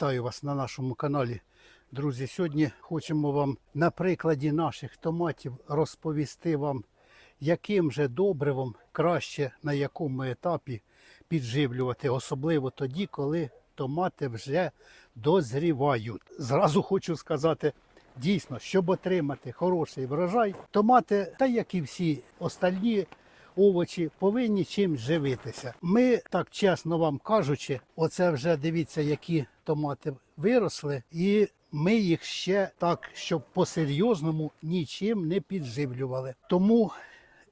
Вітаю вас на нашому каналі. Друзі, сьогодні хочемо вам на прикладі наших томатів розповісти вам, яким же добривом краще на якому етапі підживлювати, особливо тоді, коли томати вже дозрівають. Зразу хочу сказати, дійсно, щоб отримати хороший врожай, томати, та як і всі остальні овочі повинні чимсь живитися. Ми, так чесно вам кажучи, оце вже дивіться, які томати виросли, і ми їх ще так, щоб по-серйозному нічим не підживлювали. Тому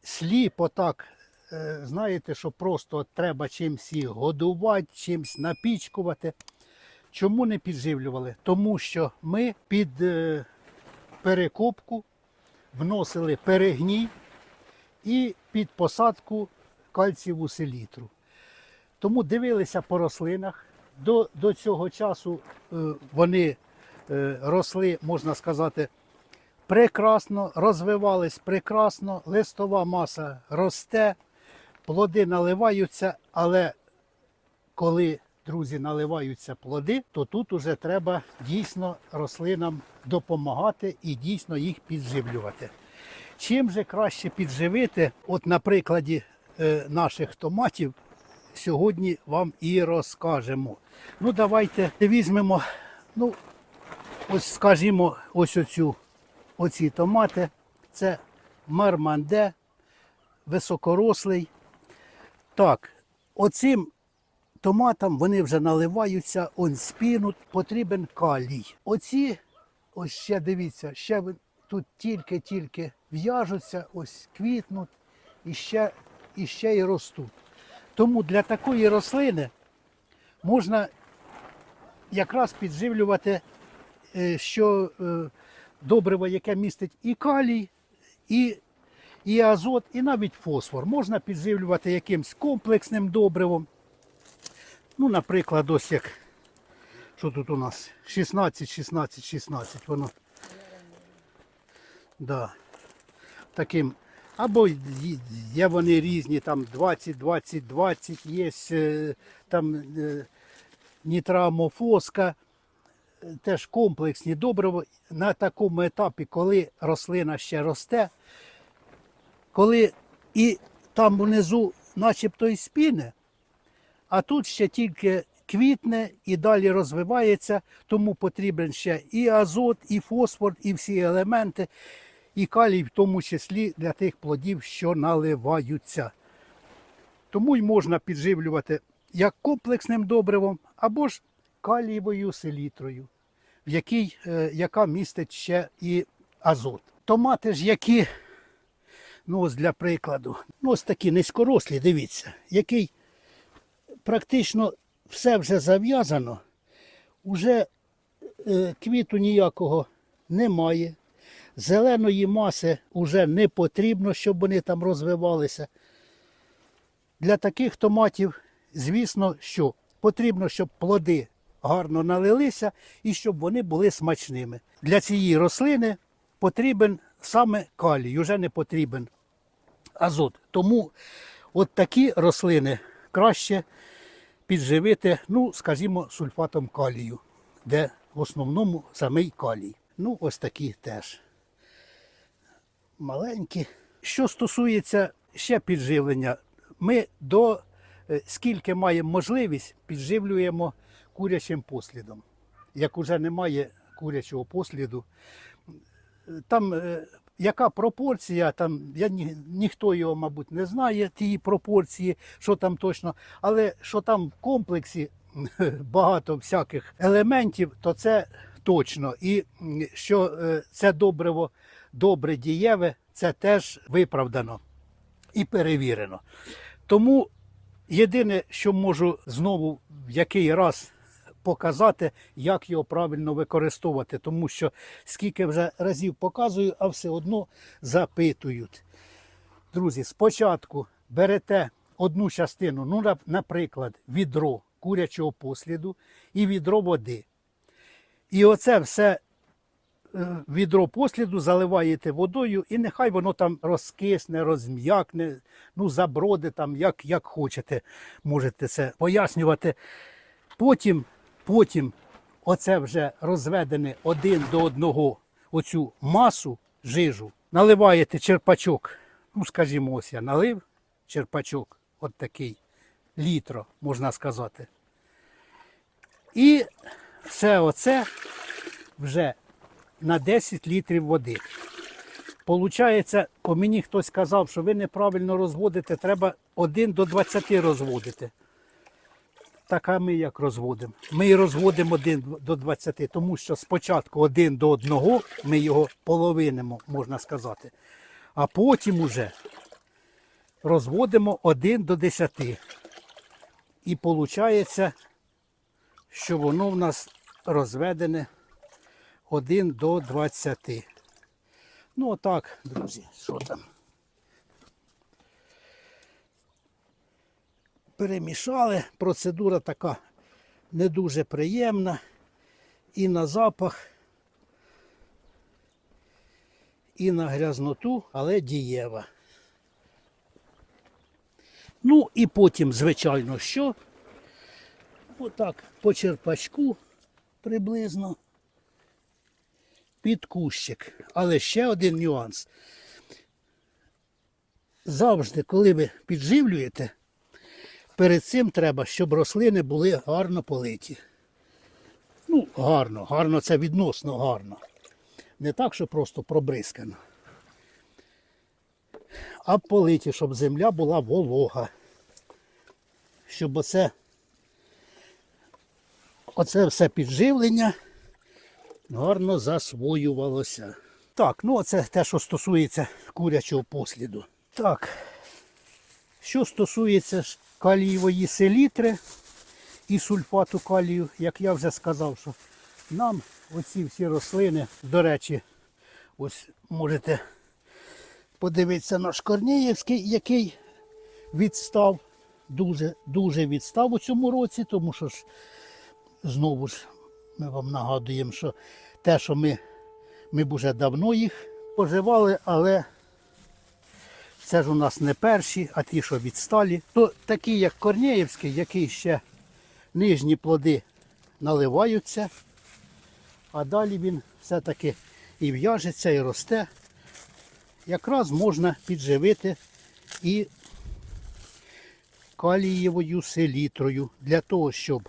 сліпо так, е, знаєте, що просто треба чимсь їх годувати, чимсь напічкувати. Чому не підживлювали? Тому що ми під е, перекопку вносили перегній і під посадку кальцієву селітру. Тому дивилися по рослинах. До, до цього часу е, вони е, росли, можна сказати, прекрасно, розвивались прекрасно, листова маса росте, плоди наливаються, але коли, друзі, наливаються плоди, то тут уже треба дійсно рослинам допомагати і дійсно їх підживлювати. Чим же краще підживити, от на прикладі е, наших томатів, сьогодні вам і розкажемо. Ну, давайте візьмемо, ну, ось скажімо, ось оцю, оці томати. Це марманде, високорослий. Так, оцим томатам вони вже наливаються, он спінуть, потрібен калій. Оці, ось ще дивіться, ще тут тільки-тільки в'яжуться, ось квітнуть і ще, і ще й ростуть. Тому для такої рослини можна якраз підживлювати, е, що е, добриво, яке містить і калій, і, і азот, і навіть фосфор. Можна підживлювати якимсь комплексним добривом. Ну, наприклад, ось як, що тут у нас? 16, 16, 16, воно. Да. Таким. Або є вони різні, там 20, 20, 20, є е, там е, нітрамофоска, е, теж комплексні добрива на такому етапі, коли рослина ще росте, коли і там внизу начебто і спіне, а тут ще тільки квітне і далі розвивається, тому потрібен ще і азот, і фосфор, і всі елементи, і калій, в тому числі для тих плодів, що наливаються. Тому й можна підживлювати як комплексним добривом, або ж калієвою селітрою, в якій, е, яка містить ще і азот. Томати ж які, ну ось для прикладу, ну ось такі низькорослі, дивіться, який практично все вже зав'язано, уже е, квіту ніякого немає. Зеленої маси вже не потрібно, щоб вони там розвивалися. Для таких томатів, звісно, що потрібно, щоб плоди гарно налилися і щоб вони були смачними. Для цієї рослини потрібен саме калій, вже не потрібен азот. Тому от такі рослини краще підживити, ну, скажімо, сульфатом калію, де в основному самий калій. Ну, ось такі теж маленькі. Що стосується ще підживлення, ми до е, скільки маємо можливість, підживлюємо курячим послідом. Як уже немає курячого посліду, там е, яка пропорція, там я ні, ніхто його, мабуть, не знає, тієї пропорції, що там точно, але що там в комплексі багато всяких елементів, то це точно. І що е, це добриво добре дієве, це теж виправдано і перевірено. Тому єдине, що можу знову в який раз показати, як його правильно використовувати, тому що скільки вже разів показую, а все одно запитують. Друзі, спочатку берете одну частину, ну, наприклад, відро курячого посліду і відро води. І оце все відро посліду заливаєте водою, і нехай воно там розкисне, розм'якне, ну, заброди там, як, як хочете, можете це пояснювати. Потім, потім оце вже розведене один до одного оцю масу жижу, наливаєте черпачок. Ну, скажімо, ось я налив черпачок, от такий літро, можна сказати. І все оце вже на 10 літрів води. Получається, по мені хтось сказав, що ви неправильно розводите, треба 1 до 20 розводити. Так а ми як розводимо? Ми розводимо 1 до 20, тому що спочатку 1 до 1 ми його половинимо, можна сказати. А потім уже розводимо 1 до 10. І виходить, що воно в нас розведене 1 до 20. Ну, отак, друзі, що там. Перемішали. Процедура така не дуже приємна. І на запах, і на грязноту, але дієва. Ну і потім, звичайно, що? Отак по черпачку приблизно під кущик. Але ще один нюанс. Завжди, коли ви підживлюєте, перед цим треба, щоб рослини були гарно политі. Ну, гарно, гарно це відносно гарно. Не так, що просто пробризкано. А политі, щоб земля була волога. Щоб оце, оце все підживлення гарно засвоювалося. Так, ну це те, що стосується курячого посліду. Так, що стосується калієвої селітри і сульфату калію, як я вже сказав, що нам оці всі рослини, до речі, ось можете подивитися наш Корнеївський, який відстав, дуже, дуже відстав у цьому році, тому що ж знову ж ми вам нагадуємо, що те, що ми, ми б давно їх поживали, але це ж у нас не перші, а ті, що відсталі. То такі, як Корнеївський, який ще нижні плоди наливаються, а далі він все-таки і в'яжеться, і росте. Якраз можна підживити і калієвою селітрою для того, щоб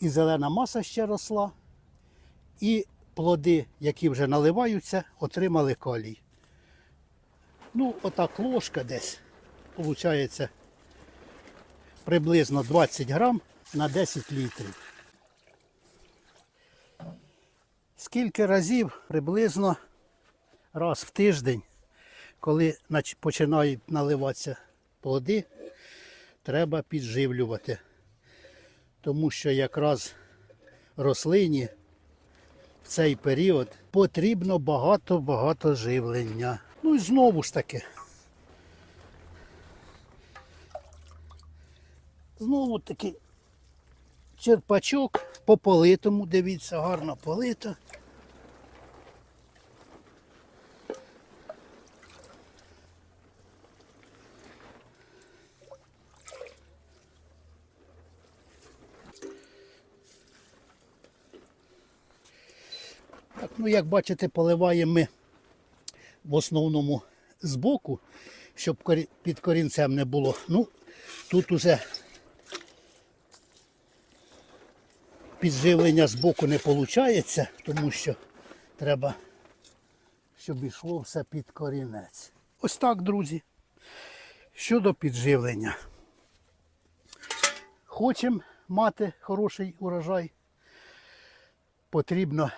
і зелена маса ще росла, і плоди, які вже наливаються, отримали калій. Ну, отак ложка десь, виходить, приблизно 20 грам на 10 літрів. Скільки разів приблизно раз в тиждень, коли починають наливатися плоди, треба підживлювати тому що якраз рослині в цей період потрібно багато-багато живлення. Ну і знову ж таки. Знову таки черпачок по политому, дивіться, гарно полито. Так, ну як бачите, поливаємо ми в основному збоку, щоб під корінцем не було. Ну, тут уже підживлення збоку не виходить, тому що треба, щоб йшло все під корінець. Ось так, друзі. Щодо підживлення. Хочемо мати хороший урожай, потрібно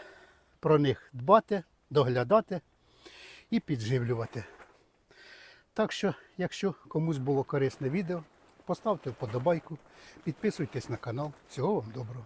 про них дбати, доглядати і підживлювати. Так що, якщо комусь було корисне відео, поставте вподобайку, підписуйтесь на канал. Всього вам доброго.